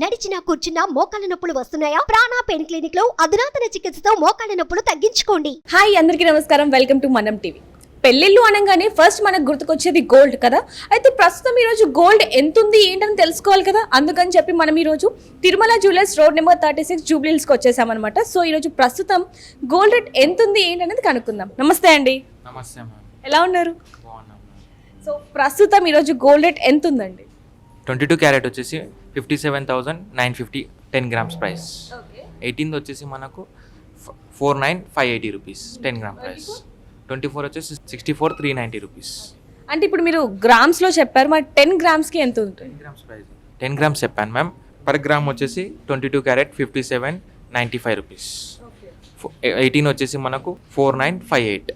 నడిచినా కూర్చున్నా మోకాళ్ళ నొప్పులు వస్తున్నాయా? ప్రాణా పెయిన్ క్లినిక్లో అధునాతన చికిత్సతో మోకాళ్ళ నొప్పులు తగ్గించుకోండి. హాయ్ అందరికీ నమస్కారం. Welcome to Manam TV. పెళ్ళిళ్ళు అనగానే ఫస్ట్ మనకు గుర్తుకొచ్చేది గోల్డ్ కదా? అయితే ప్రస్తుతం ఈరోజు గోల్డ్ ఎంత ఉంది ఏంటని తెలుసుకోవాలి కదా? అందుకని చెప్పి మనం ఈరోజు Tirumala jewellers road number thirty six జూబ్లీస్కి వచ్చేసామన్నమాట. సో ఈరోజు ప్రస్తుతం గోల్డ్ రేట్ ఎంత ఉంది ఏంటనేది కనుక్కుందాం. నమస్తే అండి. నమస్తే ఎలా ఉన్నారు? సో ప్రస్తుతం ఈరోజు గోల్డ్ రేట్ ఎంత ఉందండి ట్వంటీ టూ క్యారెట్ వచ్చేసి fifty seven thousand nine fifty ten grams price. Eighteenth వచ్చేసి మనకు four nine five eighty rupees ten gram price. Twenty four వచ్చేసి sixty four three ninety rupees. అంటే ఇప్పుడు మీరు గ్రామ్స్లో చెప్పారు మరి టెన్ గ్రామ్స్కి ఎంత ఉంటుంది? Ten grams price. Ten grams చెప్పాను మ్యామ్. పర్ గ్రామ్ వచ్చేసి twenty two carat fifty seven ninety five rupees. Eighteen వచ్చేసి మనకు four nine five eight.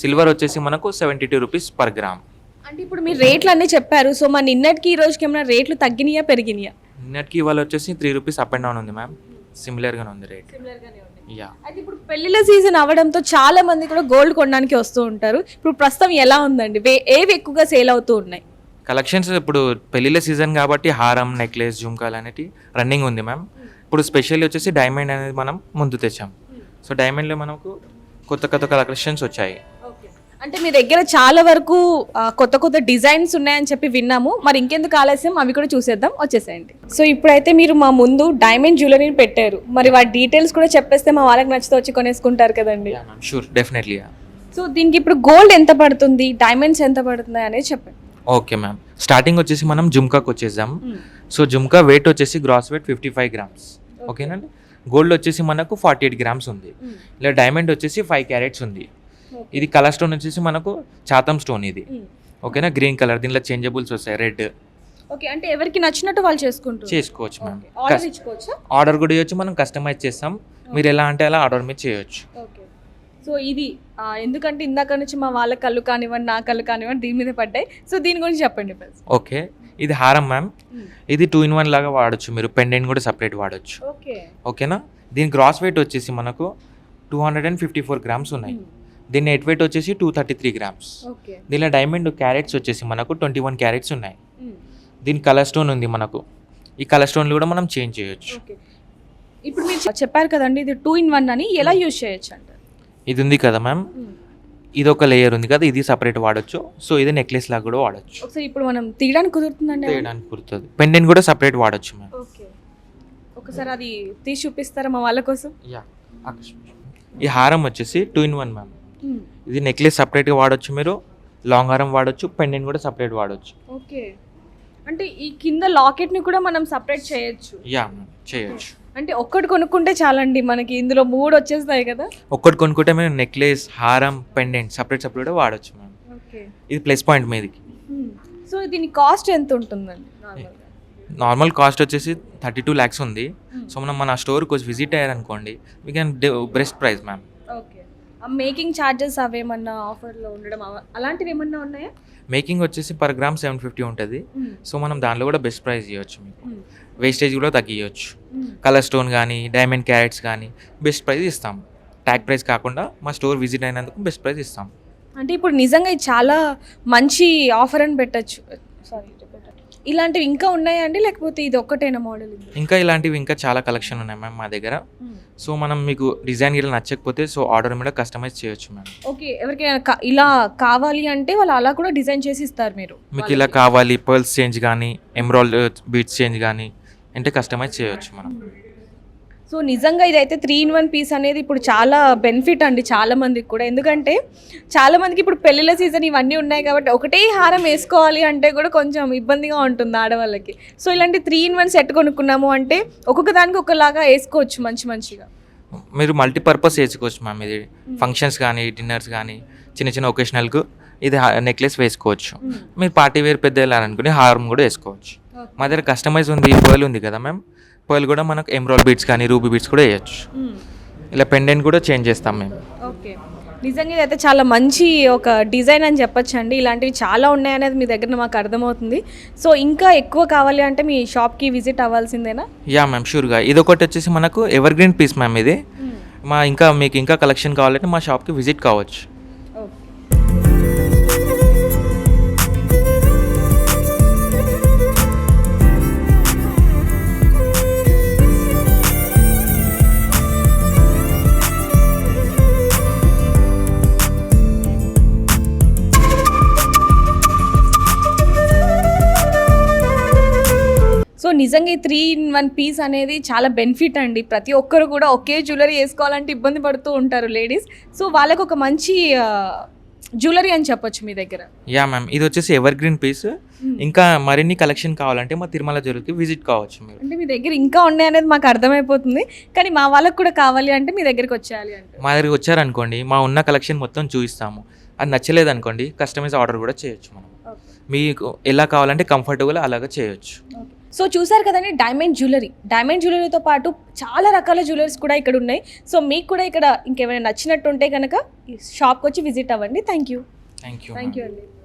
Silver వచ్చేసి మనకు seventy two rupees per gram. అంటే ఇప్పుడు మీరు రేట్లు అన్నీ చెప్పారు. సో మన నిన్నటికి ఈ రోజుకి ఏమైనా రేట్లు తగ్గినాయా పెరిగినాయా? నిన్నటికి ఇవాళ వచ్చేసి three rupees up and down ఉంది మ్యామ్ సిమిలర్గానే ఉంది రేట్ యా అయితే ఇప్పుడు పెళ్ళిళ్ళ సీజన్ అవడంతో చాలా మంది కూడా గోల్డ్ కొనడానికి వస్తూ ఉంటారు. ఇప్పుడు ప్రస్తుతం ఎలా ఉందండి? వే- ఏవి ఎక్కువగా సేల్ అవుతూ ఉన్నాయి? కలెక్షన్స్ ఇప్పుడు పెళ్ళిళ్ళ సీజన్ కాబట్టి హారం నెక్లెస్ జుంకాలు అనేవి రన్నింగ్ ఉంది మ్యామ్ ఇప్పుడు స్పెషల్లీ వచ్చేసి డైమండ్ అనేది మనం ముందు తెచ్చాం. సో డైమండ్లో మనకు కొత్త కొత్త కలెక్షన్స్ వచ్చాయి. అంటే మీ దగ్గర చాలా వరకు కొత్త కొత్త డిజైన్స్ ఉన్నాయని చెప్పి విన్నాము. మరి ఇంకెందుకు ఆలస్యం? అవి కూడా చూసేద్దాం. వచ్చేసేయండి. సో ఇప్పుడైతే మీరు మా ముందు డైమండ్ జ్యువెలరీని పెట్టారు. మరి వాటి డీటెయిల్స్ కూడా చెప్పేస్తే మా వాళ్ళకి నచ్చితే వచ్చి కొనేసుకుంటారు కదండి. షూర్ డెఫినెట్లీ సో దీనికి ఇప్పుడు గోల్డ్ ఎంత పడుతుంది? డైమండ్స్ ఎంత పడుతుంది అనేది చెప్పండి. ఓకే మ్యామ్ స్టార్టింగ్ వచ్చేసి మనం జుమ్కాకి వచ్చేసాం సో జుమ్కా వెయిట్ వచ్చేసి gross weight fifty five grams ఓకేనండి గోల్డ్ వచ్చేసి మనకు ఫార్టీ ఎయిట్ గ్రామ్స్ ఉంది ఇలా డైమండ్ వచ్చేసి ఫైవ్ క్యారెట్స్ ఉంది. ఇది కలర్ స్టోన్ వచ్చేసి మనకు చాతం స్టోన్ ఇది. ఓకేనా? Green colour. దీనిలో చేంజబుల్స్ వస్తాయి. రెడ్. ఓకే అంటే ఎవరికి నచ్చినట్టు వాళ్ళు చేసుకుంటారు చేసుకోవచ్చు మ్యామ్ ఆర్డర్ ఇచ్చుకోవచ్చా? ఆర్డర్ కూడా ఇవ్వచ్చు. మనం కస్టమైజ్ చేస్తాం. మీరు ఎలా అంటే అలా ఆర్డర్ మీద చేయొచ్చు. ఓకే సో ఇది ఎందుకంటే ఇందాక నుంచి మా వాళ్ళ కళ్ళు కానివ్వండి నా కళ్ళు కానివ్వండి దీని మీద పడ్డాయి. సో దీని గురించి చెప్పండి ఫస్ట్ ఓకే ఇది హారం మ్యామ్ ఇది టూ ఇన్ వన్ లాగా వాడచ్చు. మీరు పెండెంట్ కూడా సపరేట్ వాడచ్చు. ఓకే ఓకేనా దీని గ్రాస్ వెయిట్ వచ్చేసి మనకు two hundred and fifty four grams ఉన్నాయి దీని నెట్ వెయిట్ వచ్చేసి టూ థర్టీ త్రీ గ్రామ్స్ దీనిలో డైమండ్ క్యారెట్స్ వచ్చేసి మనకు ట్వంటీ వన్ క్యారెట్స్ ఉన్నాయి దీని కలర్ స్టోన్ ఉంది మనకు. ఈ కలర్ స్టోన్లు కూడా మనం చేంజ్ చేయొచ్చు. ఇప్పుడు మీరు చెప్పారు కదండి ఇది టూ ఇన్ వన్ అని ఎలా యూజ్ చేయొచ్చు అంటారు ఇది ఉంది కదా మ్యామ్ ఇది ఒక లేయర్ ఉంది కదా ఇది సపరేట్ వాడచ్చు. సో ఇది నెక్లెస్ లాగా కూడా వాడచ్చు. ఒకసారి ఇప్పుడు మనం తీయడానికి కుదురుతుందండి చేయడానికి కుడుతుంది పెండెంట్ కూడా సపరేట్ వాడచ్చు మ్యామ్ ఓకే ఒకసారి అది తీసి చూపిస్తారా మా వాళ్ళ కోసం? యా ఈ హారం వచ్చేసి టూ ఇన్ వన్ మ్యామ్ ఇది నెక్లెస్ సపరేట్గా వాడచ్చు మీరు లాంగ్ హారం వాడచ్చు పెండెంట్ కూడా సపరేట్ వాడచ్చు. ఓకే అంటే ఈ కింద లాకెట్ని కూడా మనం సపరేట్ చేయొచ్చు? యా చేయొచ్చు. అంటే ఒక్కటి కొనుక్కుంటే చాలండి మనకి ఇందులో మూడు వచ్చేస్తాయి కదా? ఒక్కటి కొనుక్కుంటే మీరు నెక్లెస్ హారం పెండెంట్ సపరేట్ సపరేట్ వాడచ్చు మ్యామ్ ఓకే ఇది ప్లస్ పాయింట్ మీదికి సో దీని కాస్ట్ ఎంత ఉంటుందండి నార్మల్ కాస్ట్ వచ్చేసి థర్టీ టూ ల్యాక్స్ ఉంది సో మనం మన స్టోర్కి వచ్చి visit అయ్యారనుకోండి we can best price ma'am okay making charges అవేమన్నా ఆఫర్లో ఉండడం అవ- అలాంటివి ఏమన్నా ఉన్నాయా? మేకింగ్ వచ్చేసి పర్ గ్రామ్ సెవెన్ ఫిఫ్టీ ఉంటుంది. సో మనం దానిలో కూడా బెస్ట్ ప్రైస్ ఇవ్వచ్చు మీకు. వేస్టేజ్ కూడా తగ్గియచ్చు. కలర్ స్టోన్ కానీ డైమండ్ క్యారెట్స్ కానీ బెస్ట్ ప్రైస్ ఇస్తాం. ట్యాగ్ ప్రైస్ కాకుండా మా స్టోర్ విజిట్ అయినందుకు బెస్ట్ ప్రైస్ ఇస్తాం. అంటే ఇప్పుడు నిజంగా ఇది చాలా మంచి ఆఫర్ అని పెట్టచ్చు. సారీ ఇలాంటివి ఇంకా ఉన్నాయా అండి? లేకపోతే ఇది ఒక్కటేనా మోడల్ ఇంకా ఇలాంటివి ఇంకా చాలా కలెక్షన్ ఉన్నాయి మ్యామ్ మా దగ్గర. సో మనం మీకు డిజైన్ ఇలా నచ్చకపోతే సో ఆర్డర్ మీద కస్టమైజ్ చేయొచ్చు మ్యామ్ ఓకే ఎవరికైనా ఇలా కావాలి అంటే వాళ్ళు అలా కూడా డిజైన్ చేసి ఇస్తారు మీరు. మీకు ఇలా కావాలి పర్ల్స్ చేంజ్ కానీ ఎమ్రాల్డ్ బీట్స్ చేంజ్ కానీ అంటే కస్టమైజ్ చేయొచ్చు మనం. సో నిజంగా ఇదైతే త్రీ ఇన్ వన్ పీస్ అనేది ఇప్పుడు చాలా బెనిఫిట్ అండి చాలా మందికి కూడా. ఎందుకంటే చాలా మందికి ఇప్పుడు పెళ్ళిళ్ళ సీజన్ ఇవన్నీ ఉన్నాయి కాబట్టి ఒకటే హారం వేసుకోవాలి అంటే కూడా కొంచెం ఇబ్బందిగా ఉంటుంది ఆడవాళ్ళకి. సో ఇలాంటి త్రీ ఇన్ వన్ సెట్ కొనుక్కున్నాము అంటే ఒక్కొక్క దానికి ఒకలాగా వేసుకోవచ్చు మంచి మంచిగా. మీరు మల్టీపర్పస్ వేసుకోవచ్చు మ్యామ్ ఇది ఫంక్షన్స్ కానీ డిన్నర్స్ కానీ చిన్న చిన్న ఒకేషనల్కు ఇది నెక్లెస్ వేసుకోవచ్చు. మీరు పార్టీ వేర్ పెద్ద వెళ్ళాలనుకుని హారం కూడా వేసుకోవచ్చు. మా దగ్గర కస్టమైజ్ ఉంది పర్ల్ ఉంది కదా మ్యామ్ పర్ల్ కూడా మనకు ఎమ్రాల్ బీట్స్ కానీ రూబీ బీట్స్ కూడా వేయచ్చు. ఇలా పెండెంట్ కూడా చేంజ్ చేస్తాం మేము. ఓకే. నిజంగా ఇదైతే చాలా మంచి ఒక డిజైన్ అని చెప్పొచ్చు అండి ఇలాంటివి చాలా ఉన్నాయనేది మీ దగ్గర మాకు అర్థమవుతుంది. సో ఇంకా ఎక్కువ కావాలి అంటే మీ షాప్కి విజిట్ అవ్వాల్సిందేనా? యా మ్యామ్ షూర్గా. ఇది ఒకటి వచ్చేసి మనకు ఎవర్ గ్రీన్ పీస్ మ్యామ్ ఇది. మా ఇంకా మీకు ఇంకా కలెక్షన్ కావాలంటే మా షాప్కి విజిట్ కావచ్చు. నిజంగా ఈ త్రీ ఇన్ వన్ పీస్ అనేది చాలా బెనిఫిట్ అండి. ప్రతి ఒక్కరు కూడా ఒకే జ్యువెలరీ వేసుకోవాలంటే ఇబ్బంది పడుతూ ఉంటారు లేడీస్ సో వాళ్ళకు ఒక మంచి జ్యువెలరీ అని చెప్పొచ్చు మీ దగ్గర. Yeah ma'am. ఇది వచ్చేసి ఎవర్ గ్రీన్ పీస్ ఇంకా మరిన్ని కలెక్షన్ కావాలంటే మా తిరుమల జ్యువెలరీకి విజిట్ కావచ్చు మీరు. అంటే మీ దగ్గర ఇంకా ఉన్నాయి అనేది మాకు అర్థమైపోతుంది. కానీ మా వాళ్ళకు కూడా కావాలి అంటే మీ దగ్గరికి వచ్చేయాలి అంటే మా దగ్గరికి వచ్చారనుకోండి మా ఉన్న కలెక్షన్ మొత్తం చూపిస్తాము. అది నచ్చలేదు అనుకోండి కస్టమైజ్ ఆర్డర్ కూడా చేయొచ్చు మనం. మీకు ఎలా కావాలంటే కంఫర్టబుల్ అలాగా చేయొచ్చు. సో చూసారు కదండి డైమండ్ జ్యువెలరీ డైమండ్ జ్యువెలరీతో పాటు చాలా రకాల జ్యువెలరీస్ కూడా ఇక్కడ ఉన్నాయి. సో మీకు కూడా ఇక్కడ ఇంకేమైనా నచ్చినట్టు ఉంటే కనుక షాప్కి వచ్చి విజిట్ అవ్వండి. Thank you thank you thank you అండి.